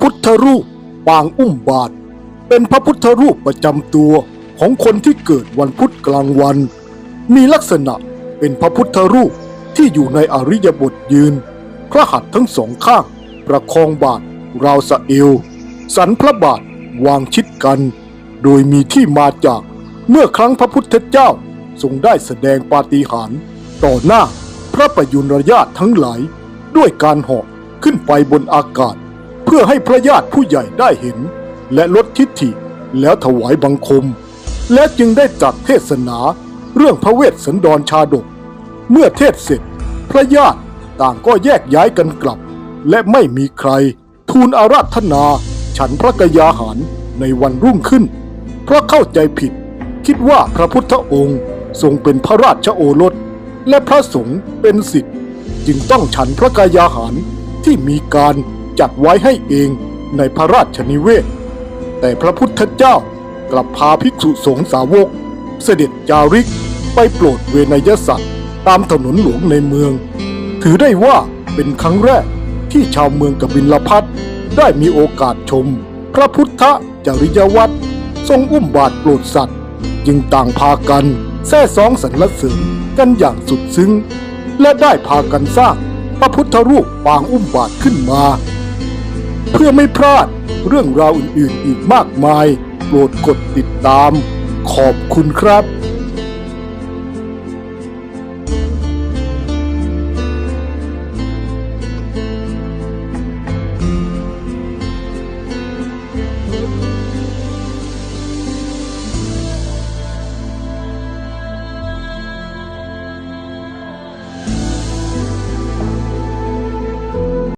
พุทธรูปปางอุ้มบาท เป็นพระพุทธรูปประจำตัวของคนที่เกิดวันพุธกลางวัน มีลักษณะเป็นพระพุทธรูปที่อยู่ในอริยบทยืน พระหัตถ์ทั้งสองข้าง ประคองบาทราวสะเอว สันพระบาทวางชิดกัน โดยมีที่มาจากเมื่อครั้งพระพุทธเจ้าทรงได้แสดงปาฏิหาริย์ต่อหน้าพระประยุรญาตทั้งหลาย ด้วยการเหาะขึ้นไปบนอากาศ เพื่อให้พระญาติผู้ใหญ่ได้เห็น และลดทิฐิแล้วถวายบังคม และจึงได้จัดเทศนาเรื่องพระเวสสันดรชาดก เมื่อเทศเสร็จ พระญาติต่างก็แยกย้ายกันกลับ และไม่มีใคร ทูลอาราธนา ฉันพระกยาหารในวันรุ่งขึ้น เพราะเข้าใจผิด คิดว่าพระพุทธองค์ทรงเป็นพระราชโอรส และพระสงฆ์เป็นสิทธิ์จึงต้องฉันพระกายาหารที่มีการ จัดไว้ให้เองในพระราชนิเวศ แต่พระพุทธเจ้ากลับพาภิกษุสงฆ์สาวก เสด็จจาริกไปโปรดเวนยสัตว์ตามถนนหลวงในเมือง ถือได้ว่าเป็นครั้งแรกที่ชาวเมืองกบิลพัทได้มีโอกาสชม พระพุทธจริยวัตรทรงอุ้มบาทโปรดสัตว์ จึงต่างพากันแซ่ซองสรรเสริญกันอย่างสุดซึ้ง และได้พากันสร้างพระพุทธรูปปางอุ้มบาทขึ้นมา เพื่อไม่พลาดเรื่องราวอื่นๆอีกมากมาย โปรดกดติดตาม ขอบคุณครับ